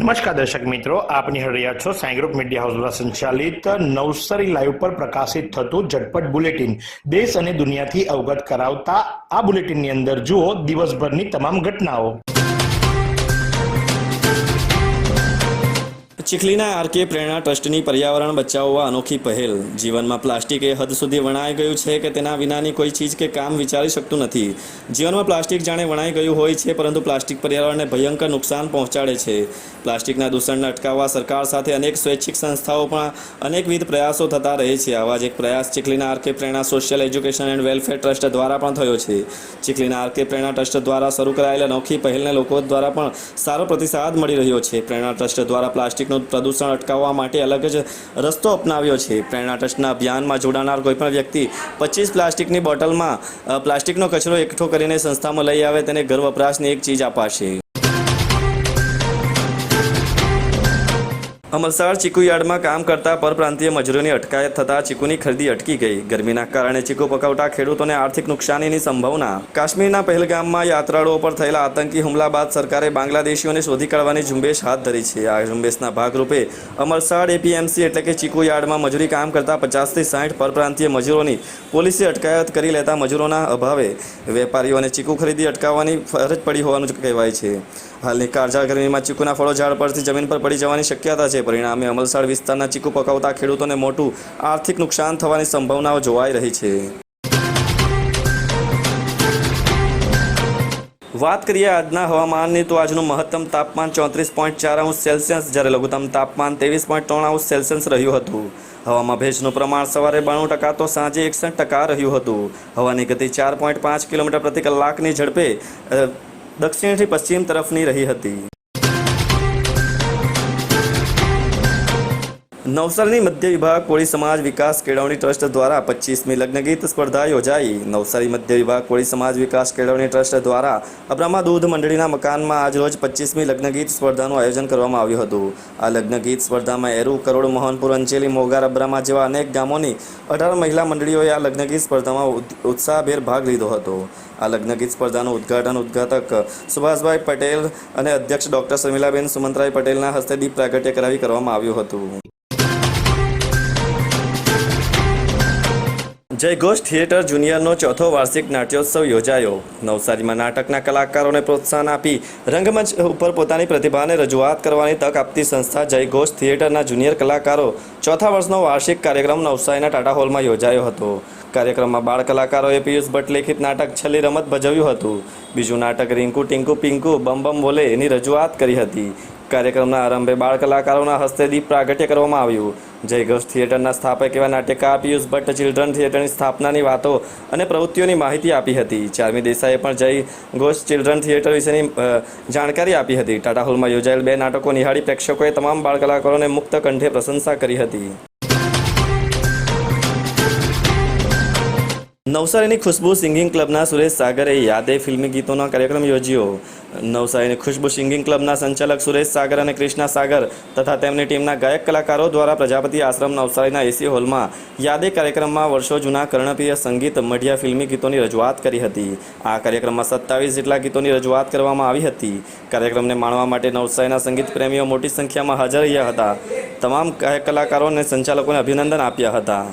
નમસ્કાર દર્શક મિત્રો, આપની નિહાળી છો સાઈ ગ્રુપ મીડિયા હાઉસ દ્વારા સંચાલિત નવસારી લાઈવ પર પ્રકાશિત થતું ઝટપટ બુલેટિન. દેશ અને દુનિયાથી અવગત કરાવતા આ બુલેટિનની અંદર જુઓ દિવસભરની તમામ ઘટનાઓ. ચીખલીના આરકે પ્રેરણા ટ્રસ્ટની પર્યાવરણ બચાવવા અનોખી પહેલ. જીવનમાં પ્લાસ્ટિક એ હદ સુધી વણાઈ ગયું છે કે તેના વિનાની કોઈ ચીજ કે કામ વિચારી શકતું નથી. જીવનમાં પ્લાસ્ટિક જાણે વણાઈ ગયું હોય છે, પરંતુ પ્લાસ્ટિક પર્યાવરણને ભયંકર નુકસાન પહોંચાડે છે. પ્લાસ્ટિકના દૂષણને અટકાવવા સરકાર સાથે અનેક સ્વૈચ્છિક સંસ્થાઓ પણ અનેકવિધ પ્રયાસો થતા રહે છે. આવા જ એક પ્રયાસ ચીખલીના RK Prerna social education and welfare trust દ્વારા પણ થયો છે. ચીખલીના આરકે પ્રેરણા ટ્રસ્ટ દ્વારા શરૂ કરાયેલ અનોખી પહેલને લોકો દ્વારા પણ સારો પ્રતિસાદ મળી રહ્યો છે. પ્રેરણા ટ્રસ્ટ દ્વારા પ્લાસ્ટિકનું પ્રદૂષણ અટકાવવા માટે અલગ જ રસ્તો અપનાવ્યો છે. પ્રેરણા ટ્રસ્ટના અભિયાનમાં જોડાનાર કોઈપણ વ્યક્તિ પચીસ પ્લાસ્ટિકની બોટલમાં પ્લાસ્ટિકનો કચરો એકઠો કરીને સંસ્થામાં લઈ આવે તેને ઘર વપરાશની એક ચીજ અપાશે. અમલસાડ ચીકુ યાર્ડમાં કામ કરતા પરપ્રાંતીય મજૂરોની અટકાયત થતાં ચીકુની ખરીદી અટકી ગઈ. ગરમીના કારણે ચીકુ પકવતા ખેડૂતોને આર્થિક નુકસાનીની સંભાવના. કાશ્મીરના પહેલગામમાં યાત્રાળુઓ પર થયેલા આતંકી હુમલા બાદ સરકારે બાંગ્લાદેશીઓને શોધી કાઢવાની ઝુંબેશ હાથ ધરી છે. આ ઝુંબેશના ભાગરૂપે અમલસાડ એપીએમસી એટલે કે ચીકુ યાર્ડમાં મજૂરી કામ કરતા પચાસથી સાઠ પરપ્રાંતીય મજૂરોની પોલીસે અટકાયત કરી લેતા મજૂરોના અભાવે વેપારીઓને ચીકુ ખરીદી અટકાવવાની ફરજ પડી હોવાનું કહેવાય છે. હાલની કાળઝાળ ચીકુના ફળો ઝાડ પરથી જમીન પર પડી જવાની શક્યતા છે. પરિણામે અમલસાડ વિસ્તારના ચીકુ પકવતા ખેડૂતોને મોટું આર્થિક નુકસાન થવાની સંભાવનાઓ જોવાઈ રહી છે. વાત કરીએ આજના હવામાનની, તો આજનું મહત્તમ તાપમાન ચોત્રીસ પોઈન્ટ ચાર અંશ સેલ્સિયસ, જ્યારે લઘુત્તમ તાપમાન ત્રેવીસ પોઈન્ટ ત્રણ અંશ સેલ્સિયસ રહ્યું હતું. હવામાં ભેજનું પ્રમાણ સવારે બાણું ટકા તો સાંજે એકસઠ ટકા રહ્યું હતું. હવાની ગતિ ચાર પોઈન્ટ પાંચ કિલોમીટર પ્રતિ કલાકની ઝડપે દક્ષિણથી પશ્ચિમ તરફની રહી હતી. નવસારીની મધ્ય વિભાગ કોળી સમાજ વિકાસ કેળવણી ટ્રસ્ટ દ્વારા પચીસમી લગ્નગીત સ્પર્ધા યોજાઈ. નવસારી મધ્ય વિભાગ કોળી સમાજ વિકાસ કેળવણી ટ્રસ્ટ દ્વારા અબ્રામા દૂધ મંડળીના મકાનમાં આજરોજ પચીસમી લગ્નગીત સ્પર્ધાનું આયોજન કરવામાં આવ્યું હતું. આ લગ્નગીત સ્પર્ધામાં એરુ કરોડ મોહનપુર અંચેલી મોગાર અબ્રામા જેવા અનેક ગામોની અઢાર મહિલા મંડળીઓએ આ લગ્નગીત સ્પર્ધામાં ઉત- ઉત્સાહભેર ભાગ લીધો હતો. આ લગ્નગીત સ્પર્ધાનું ઉદ્ઘાટન ઉદ્ઘાટક સુભાષભાઈ પટેલ અને અધ્યક્ષ ડોક્ટર શર્મિલાબેન સુમંતરાય પટેલના હસ્તે દીપ પ્રાગટ્ય કરાવી કરવામાં આવ્યું હતું. જય ઘોષ થિયેટર જુનિયરનો ચોથો વાર્ષિક નાટ્યોત્સવ યોજાયો. નવસારીમાં નાટકના કલાકારોને પ્રોત્સાહન આપી રંગમંચ ઉપર પોતાની પ્રતિભાને રજૂઆત કરવાની તક આપતી સંસ્થા જય ઘોષ થિયેટરના જુનિયર કલાકારો ચોથા વર્ષનો વાર્ષિક કાર્યક્રમ નવસારીના ટાટા હોલમાં યોજાયો હતો. કાર્યક્રમમાં બાળ કલાકારોએ પિયુષ ભટ્ટ લેખિત નાટક છેલ્લી રમત ભજવ્યું હતું. બીજું નાટક રિંકુ ટિંકુ પિંકુ, બમ બમ બોલે એની રજૂઆત કરી હતી. કાર્યક્રમના આરંભે બાળ કલાકારોના હસ્તે દીપ પ્રાગટ્ય કરવામાં આવ્યું. જય ઘોષ થિયેટરના સ્થાપક એવા નાટ્યકાર પિયુષ ભટ્ટ ચિલ્ડ્રન થિયેટરની સ્થાપનાની વાતો અને પ્રવૃત્તિઓની માહિતી આપી હતી. ચારમી દેસાઈએ પણ જય ઘોષ ચિલ્ડ્રન થિયેટર વિશેની જાણકારી આપી હતી. ટાટા હોલમાં યોજાયેલ બે નાટકો નિહાળી પ્રેક્ષકોએ તમામ બાળ કલાકારોને મુક્ત કંઠે પ્રશંસા કરી હતી. નવસારીની ખુશ્બુ સિંગિંગ ક્લબના સુરેશ સાગરે યાદે ફિલ્મી ગીતોનો કાર્યક્રમ યોજ્યો. નવસારીની ખુશ્બુ સિંગિંગ ક્લબના સંચાલક સુરેશ સાગર અને કૃષ્ણા સાગર તથા તેમની ટીમના ગાયક કલાકારો દ્વારા પ્રજાપતિ આશ્રમ નવસારીના એસી હોલમાં યાદે કાર્યક્રમમાં વર્ષો જૂના કર્ણપ્રિય સંગીત, મઢિયા ફિલ્મી ગીતોની રજૂઆત કરી હતી. આ કાર્યક્રમમાં સત્તાવીસ જેટલા ગીતોની રજૂઆત કરવામાં આવી હતી. કાર્યક્રમને માણવા માટે નવસારીના સંગીત પ્રેમીઓ મોટી સંખ્યામાં હાજર રહ્યા હતા. તમામ ગાયક કલાકારો અને સંચાલકોને અભિનંદન આપ્યા હતા.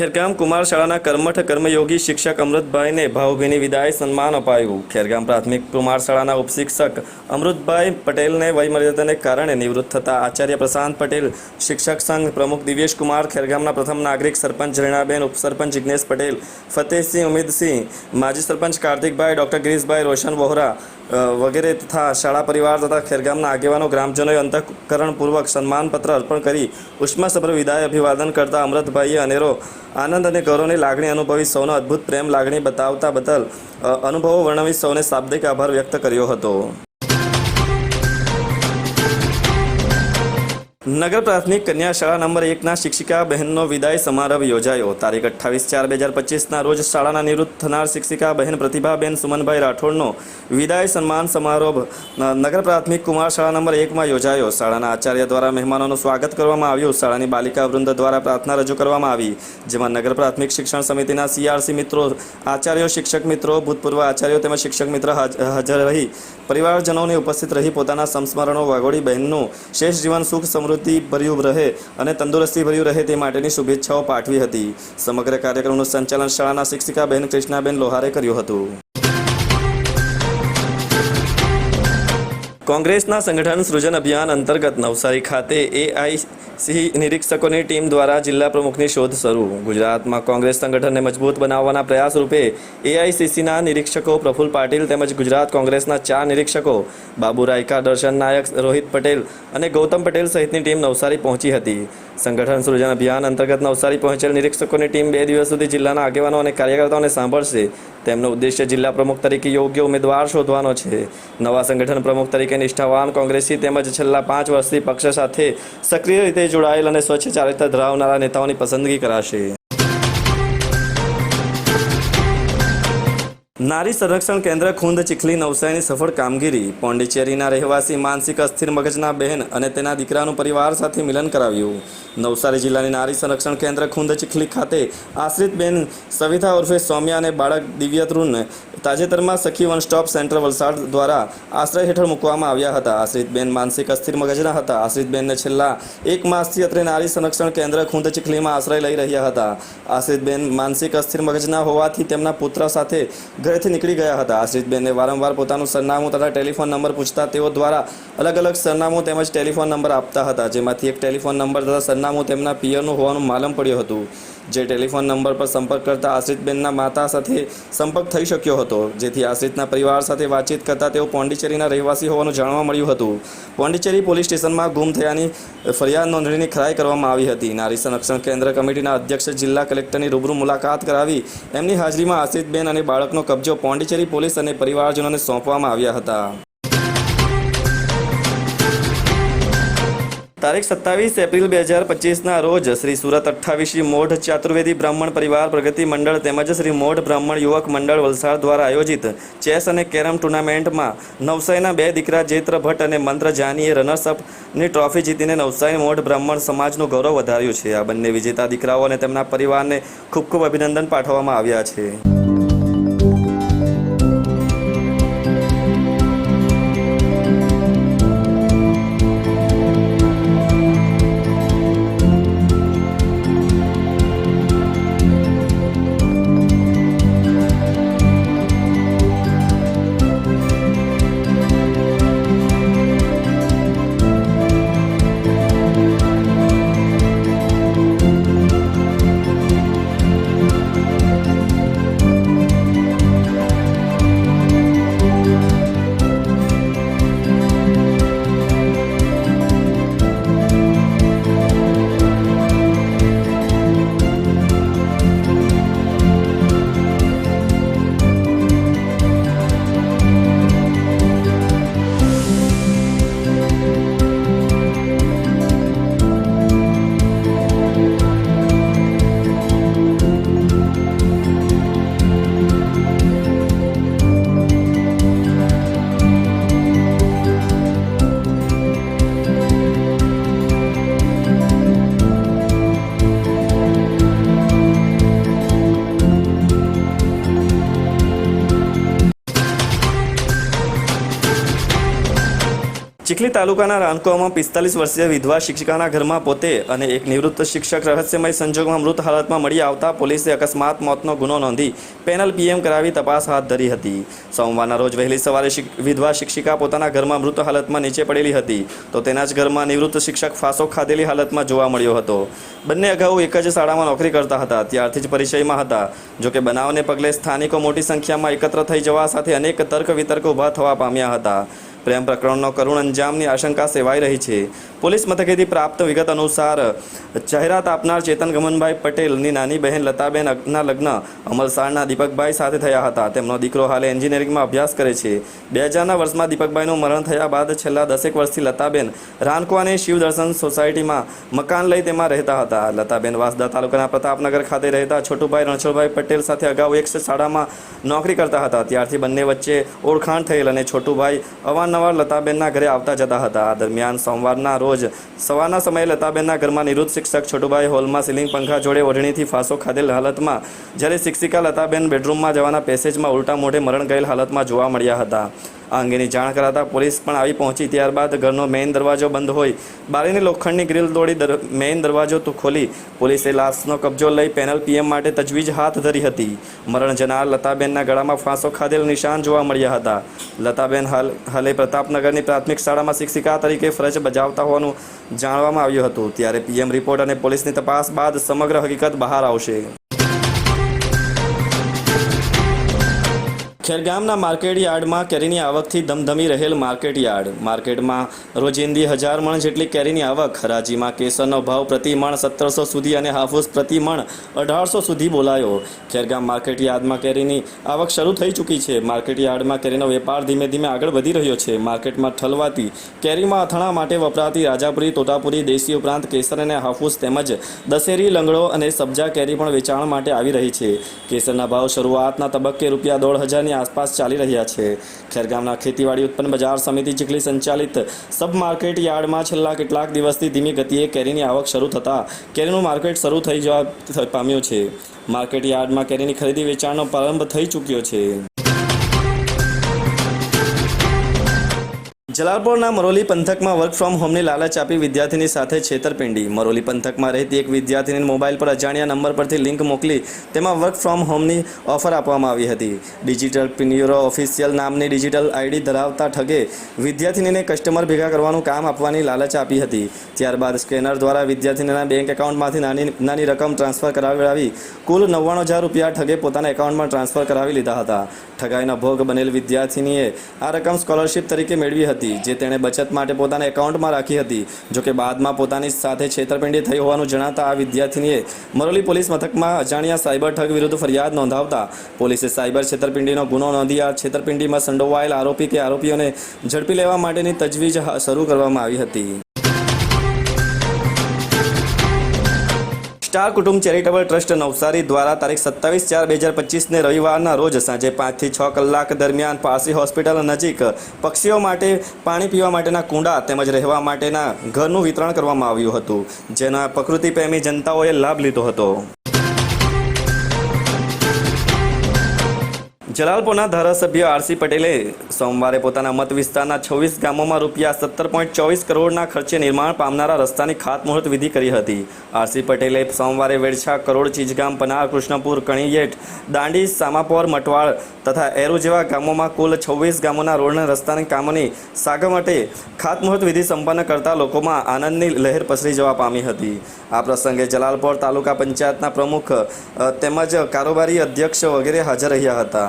ખેરગામ કુમાર શાળાના કર્મઠ કર્મયોગી શિક્ષક અમૃતભાઈને ભાવભીની વિદાય સન્માન અપાયું. ખેરગામ પ્રાથમિક કુમાર શાળાના ઉપશિક્ષક અમૃતભાઈ પટેલને વયમર્યાદાને કારણે નિવૃત્ત થતા આચાર્ય પ્રશાંત પટેલ, શિક્ષક સંઘ પ્રમુખ દિવેશ કુમાર, ખેરગામના પ્રથમ નાગરિક સરપંચ રીણાબેન ઉપસરપંચ જિજ્ઞેશ પટેલ, ફતેહસિંહ ઉમેદસિંહ, માજી સરપંચ કાર્તિકભાઈ, ડૉક્ટર ગિરીશભાઈ રોશન વોહરા વગેરે તથા શાળા પરિવાર તથા ખેરગામના આગેવાનો, ગ્રામજનોએ અંતઃકરણપૂર્વક સન્માનપત્ર અર્પણ કરી ઉષ્માસભર વિદાય અભિવાદન કરતા અમૃતભાઈએ અનેરો આનંદ અને ગૌરવની લાગણી અનુભવી સૌનો અદ્ભુત પ્રેમ લાગણી બતાવતા બદલ અનુભવો વર્ણવી સૌને શાબ્દિક આભાર વ્યક્ત કર્યો હતો. નગર પ્રાથમિક કન્યા શાળા નંબર એકના શિક્ષિકા બહેનનો વિદાય સમારંભ યોજાયો. તારીખ અઠ્ઠાવીસ ચાર બે હજાર પચીસના રોજ શાળાના નિવૃત્ત થનાર શિક્ષિકા બહેન પ્રતિભાબેન સુમનભાઈ રાઠોડનો વિદાય સન્માન સમારોહ નગર પ્રાથમિક કુમાર શાળા નંબર એકમાં યોજાયો. શાળાના આચાર્ય દ્વારા મહેમાનોનું સ્વાગત કરવામાં આવ્યું. શાળાની બાલિકા વૃંદ દ્વારા પ્રાર્થના રજૂ કરવામાં આવી. જેમાં નગર પ્રાથમિક શિક્ષણ સમિતિના સીઆરસી મિત્રો, આચાર્યો, શિક્ષક મિત્રો, ભૂતપૂર્વ આચાર્યો તેમજ શિક્ષક મિત્ર હાજ- હાજર રહી. પરિવારજનોની ઉપસ્થિત રહી પોતાના સંસ્મરણો વાગોડી બહેનનું શેષ જીવન, સુખ સમૃદ્ધિ ભર્યું રહે અને તંદુરસ્તી ભર્યું રહે તે માટેની શુભેચ્છાઓ પાઠવી હતી. સમગ્ર કાર્યક્રમનું સંચાલન શાળાના શિક્ષિકા બહેન કૃષ્ણાબેન લોહારે કર્યું હતું. કોંગ્રેસના સંગઠન સૃજન અભિયાન અંતર્ગત નવસારી ખાતે એઆઈસી નિરીક્ષકોની ટીમ દ્વારા જિલ્લા પ્રમુખની શોધ શરૂ. ગુજરાતમાં કોંગ્રેસ સંગઠનને મજબૂત બનાવવાના પ્રયાસ રૂપે એઆઈસીસીના નિરીક્ષકો પ્રફુલ પાટીલ તેમજ ગુજરાત કોંગ્રેસના ચાર નિરીક્ષકો બાબુ રાયકા, દર્શન નાયક, રોહિત પટેલ અને ગૌતમ પટેલ સહિતની ટીમ નવસારી પહોંચી હતી. સંગઠન સૃજન અભિયાન અંતર્ગત નવસારી પહોંચેલ નિરીક્ષકોની ટીમ બે દિવસ સુધી જિલ્લાના આગેવાનો અને કાર્યકર્તાઓને સાંભળશે. તેમનો ઉદ્દેશ્ય જિલ્લા પ્રમુખ તરીકે યોગ્ય ઉમેદવાર શોધવાનો છે. નવા સંગઠન પ્રમુખ તરીકે નિષ્ઠાવાન કોંગ્રેસી તેમજ છેલ્લા પાંચ વર્ષથી પક્ષ સાથે સક્રિય રીતે જોડાયેલ અને સ્વચ્છ ચારિત્ર ધરાવનારા નેતાઓની પસંદગી કરાશે. નારી સંરક્ષણ કેન્દ્ર ખુંદ ચીખલી નવસારીની સફળ કામગીરી, પોંડિચેરીના રહેવાસી માનસિક અસ્થિર મગજના બહેન અને તેના દીકરાનું પરિવાર સાથે મિલન કરાવ્યું. નવસારી જિલ્લાની નારી સંરક્ષણ કેન્દ્ર ખુંદ ચીખલી ખાતે આશ્રિત બેન સવિતા ઉર્ફે સૌમ્યા અને બાળક દિવ્યતૃન તાજેતરમાં સખી વન સ્ટોપ સેન્ટર વલસાડ દ્વારા આશ્રય હેઠળ મૂકવામાં આવ્યા હતા. આશ્રિત બેન માનસિક અસ્થિર મગજના હતા. આશ્રિત બેનને છેલ્લા એક માસથી અત્રે નારી સંરક્ષણ કેન્દ્ર ખુંદ ચીખલીમાં આશ્રય લઈ રહ્યા હતા. આશ્રિત બેન માનસિક અસ્થિર મગજના હોવાથી તેમના પુત્ર સાથે ઘરેથી નીકળી ગયા હતા. આશ્રિતબેને વારંવાર પોતાનું સરનામું તથા ટેલિફોન નંબર પૂછતા તેઓ દ્વારા અલગ અલગ સરનામું તેમજ ટેલિફોન નંબર આપતા હતા, જેમાંથી એક ટેલિફોન નંબર તથા સરનામું તેમના પિયરનું હોવાનું માલમ પડ્યું હતું. જે ટેલિફોન નંબર પર સંપર્ક કરતા આશ્રિતબેનના માતા સાથે સંપર્ક થઈ શક્યો હતો, જેથી આશ્રિતના પરિવાર સાથે વાતચીત કરતા તેઓ પોંડિચેરીના રહેવાસી હોવાનું જાણવા મળ્યું હતું. પોંડિચેરી પોલીસ સ્ટેશનમાં ગુમ થયાની ફરિયાદ નોંધણીની ખરાઈ કરવામાં આવી હતી. નારી સંરક્ષણ કેન્દ્ર કમિટીના અધ્યક્ષ જિલ્લા કલેક્ટરની રૂબરૂ મુલાકાત કરાવી એમની હાજરીમાં આશ્રિતબેન અને બાળકનો કબજો પોંડિચેરી પોલીસ અને પરિવારજનોને સોંપવામાં આવ્યા હતા. તારીખ સત્તાવીસ એપ્રિલ બે હજાર પચીસના રોજ શ્રી સુરત અઠ્ઠાવીસી મોઢ ચાતુર્વેદી બ્રાહ્મણ પરિવાર પ્રગતિ મંડળ તેમજ શ્રી મોઢ બ્રાહ્મણ યુવક મંડળ વલસાડ દ્વારા આયોજિત ચેસ અને કેરમ ટુર્નામેન્ટમાં નવસારીના બે દીકરા જેત્ર ભટ્ટ અને મંત્ર જાનીએ રનર્સઅપની ટ્રોફી જીતીને નવસારી મોઢ બ્રાહ્મણ સમાજનું ગૌરવ વધાર્યું છે. આ બંને વિજેતા દીકરાઓ અને તેમના પરિવારને ખૂબ ખૂબ અભિનંદન પાઠવવામાં આવ્યા છે. ચીખલી તાલુકાના રાનકોમાં પિસ્તાલીસ વર્ષીય વિધવા શિક્ષિકાના ઘરમાં પોતે અને એક નિવૃત્ત શિક્ષક રહસ્યમય સંજોગમાં મૃત હાલતમાં મળી આવતા પોલીસે અકસ્માત મોતનો ગુનો નોંધી પેનલ પીએમ કરાવી તપાસ હાથ ધરી હતી. સોમવારના રોજ વહેલી સવારે વિધવા શિક્ષિકા પોતાના ઘરમાં મૃત હાલતમાં નીચે પડેલી હતી. તો તેના જ ઘરમાં નિવૃત્ત શિક્ષક ફાંસો ખાધેલી હાલતમાં જોવા મળ્યો હતો. બંને અગાઉ એક જ શાળામાં નોકરી કરતા હતા. ત્યારથી જ પરિચયમાં હતા. જોકે બનાવને પગલે સ્થાનિકો મોટી સંખ્યામાં એકત્ર થઈ જવા સાથે અનેક તર્ક વિતર્ક ઊભા થવા પામ્યા હતા. પ્રેમ પ્રકરણનો કરુણ અંજામની આશંકા સેવાઈ રહી છે. પોલીસ મથકેથી પ્રાપ્ત વિગત અનુસાર, જાહેરાત આપનાર ચેતન ગમનભાઈ પટેલની નાની બહેન લતાબેન ના લગ્ન અમલસાડના દીપકભાઈ સાથે થયા હતા. તેમનો દીકરો હાલ એન્જિનિયરિંગમાં અભ્યાસ કરે છે. બે હજારના વર્ષમાં દીપકભાઈનું મરણ થયા બાદ છેલ્લા દસેક વર્ષથી લતાબેન રાનકુવાની શિવદર્શન સોસાયટીમાં મકાન લઈ તેમાં રહેતા હતા. લતાબેન વાસદા તાલુકાના પ્રતાપનગર ખાતે રહેતા છોટુભાઈ રણછોડભાઈ પટેલ સાથે અગાઉ એક શાળામાં નોકરી કરતા હતા. ત્યારથી બંને વચ્ચે ઓળખાણ થયેલ અને છોટુભાઈ અવારનવાર લતાબેનના ઘરે આવતા જતા હતા. દરમિયાન સોમવારના રોજ સવારના સમયે લતાબેનના ઘરમાં નિવૃત્ત શિક્ષક છોટુભાઈ હોલમાં સિલિંગ પંખા જોડે ઓઢણીથી ફાંસો ખાધેલ હાલતમાં જ્યારે શિક્ષિકા લતાબેન બેડરૂમમાં જવાના પેસેજમાં ઉલટા મોઢે મરણ ગયેલ હાલતમાં જોવા મળ્યા હતા. આ અંગેની જાણ કરાતા પોલીસ પણ આવી પહોંચી ત્યારબાદ ઘરનો મેઇન દરવાજો બંધ હોય. બારીની લોખંડની ગ્રીલ તોડી મેઇન દરવાજો તો ખોલી પોલીસે લાશનો કબજો લઈ પેનલ પીએમ માટે તજવીજ હાથ ધરી હતી. મરણ જનાર લતાબેનના ગળામાં ફાંસો ખાધેલ નિશાન જોવા મળ્યા હતા. લતાબેન હાલ હાલે પ્રતાપનગરની પ્રાથમિક શાળામાં શિક્ષિકા તરીકે ફરજ બજાવતા હોવાનું જાણવામાં આવ્યું હતું. ત્યારે પીએમ રિપોર્ટ અને પોલીસની તપાસ બાદ સમગ્ર હકીકત બહાર આવશે. ખેરગામના માર્કેટ યાર્ડમાં કેરીની આવકથી ધમધમી રહેલ માર્કેટ યાર્ડ. માર્કેટમાં રોજિંદી હજાર મણ જેટલી કેરીની આવક. હરાજીમાં કેસરનો ભાવ પ્રતિ મણ સત્તરસો સુધી અને હાફૂસ પ્રતિ મણ અઢારસો સુધી બોલાયો. ખેરગામ માર્કેટ યાર્ડમાં કેરીની આવક શરૂ થઈ ચૂકી છે. માર્કેટ યાર્ડમાં કેરીનો વેપાર ધીમે ધીમે આગળ વધી રહ્યો છે. માર્કેટમાં ઠલવાતી કેરીમાં અથાણા માટે વપરાતી રાજાપુરી, તોતાપુરી, દેશી ઉપરાંત કેસર અને હાફૂસ તેમજ દશેરી, લંગડો અને સબ્જા કેરી પણ વેચાણ માટે આવી રહી છે. કેસરના ભાવ શરૂઆતના તબક્કે રૂપિયા દોઢ હજારની આસપાસ ચાલી રહ્યા છે. ખેરગામના ખેતીવાડી ઉત્પન્ન બજાર સમિતિ ચીખલી સંચાલિત સબ માર્કેટ યાર્ડમાં છેલ્લા કેટલાક દિવસથી ધીમી ગતિએ કેરીની આવક શરૂ થતાં કેરીનું માર્કેટ શરૂ થઈ જવા પામ્યું છે. માર્કેટ યાર્ડમાં કેરીની ખરીદી વેચાણનો પ્રારંભ થઈ ચૂક્યો છે. જલાલપોરના મરોલી પંથકમાં વર્ક ફ્રોમ હોમની લાલચ આપી વિદ્યાર્થીની સાથે છેતરપિંડી. મરોલી પંથકમાં રહેતી એક વિદ્યાર્થીની મોબાઈલ પર અજાણ્યા નંબર પરથી લિંક મોકલી તેમાં વર્ક ફ્રોમ હોમની ઓફર આપવામાં આવી હતી. ડિજિટલ પિન્યુરો ઓફિશિયલ નામની ડિજિટલ આઈડી ધરાવતા ઠગે વિદ્યાર્થીનીને કસ્ટમર ભેગા કરવાનું કામ આપવાની લાલચ આપી હતી. ત્યારબાદ સ્કેનર દ્વારા વિદ્યાર્થીનીના બેંક એકાઉન્ટમાંથી નાની નાની રકમ ટ્રાન્સફર કરાવી, કુલ નવ્વાણું હજાર રૂપિયા ઠગે પોતાના એકાઉન્ટમાં ટ્રાન્સફર કરાવી લીધા હતા. ઠગાઈનો ભોગ બનેલ વિદ્યાર્થીનીએ આ રકમ સ્કોલરશિપ તરીકે મેળવી હતી, જે તેણે બચત માટે પોતાના એકાઉન્ટમાં રાખી હતી. જોકે બાદમાં પોતાની સાથે છેતરપિંડી થઈ હોવાનું જણાતા આ વિદ્યાર્થીનીએ મરોલી પોલીસ મથકમાં અજાણ્યા સાયબર ઠગ વિરુદ્ધ ફરિયાદ નોંધાવતા પોલીસે સાયબર છેતરપિંડીનો ગુનો નોંધી આ છેતરપિંડીમાં સંડોવાયેલ આરોપી કે આરોપીઓને ઝડપી લેવા માટેની તજવીજ શરૂ કરવામાં આવી હતી. સ્ટાર કુટુંબ ચેરિટેબલ ટ્રસ્ટ નવસારી દ્વારા તારીખ સત્તાવીસ ચાર બે હજાર પચીસને રવિવારના રોજ સાંજે પાંચથી છ કલાક દરમિયાન પારસી હોસ્પિટલ નજીક પક્ષીઓ માટે પાણી પીવા માટેના કુંડા તેમજ રહેવા માટેના ઘરનું વિતરણ કરવામાં આવ્યું હતું, જેના પ્રકૃતિ પ્રેમી જનતાઓએ લાભ લીધો હતો. જલાલપુરના ધારાસભ્ય આરસી પટેલે સોમવારે પોતાના મત વિસ્તારના છવ્વીસ ગામોમાં રૂપિયા સત્તર પોઈન્ટ ચોવીસ કરોડના ખર્ચે નિર્માણ પામનારા રસ્તાની ખાતમુહૂર્ત વિધિ કરી હતી. આરસી પટેલે સોમવારે વેડછા કરોડ ચીજગામ પનાર કૃષ્ણપુર, કણીયેટ, દાંડી, સામાપોર, મટવાળ તથા એરુ જેવા ગામોમાં કુલ છવ્વીસ ગામોના રોડના રસ્તાની કામોની સાગમટે ખાતમુહૂર્ત વિધિ સંપન્ન કરતા લોકોમાં આનંદની લહેર પસરી જવા પામી હતી. આ પ્રસંગે જલાલપોર તાલુકા પંચાયતના પ્રમુખ તેમજ કારોબારી અધ્યક્ષ વગેરે હાજર રહ્યા હતા.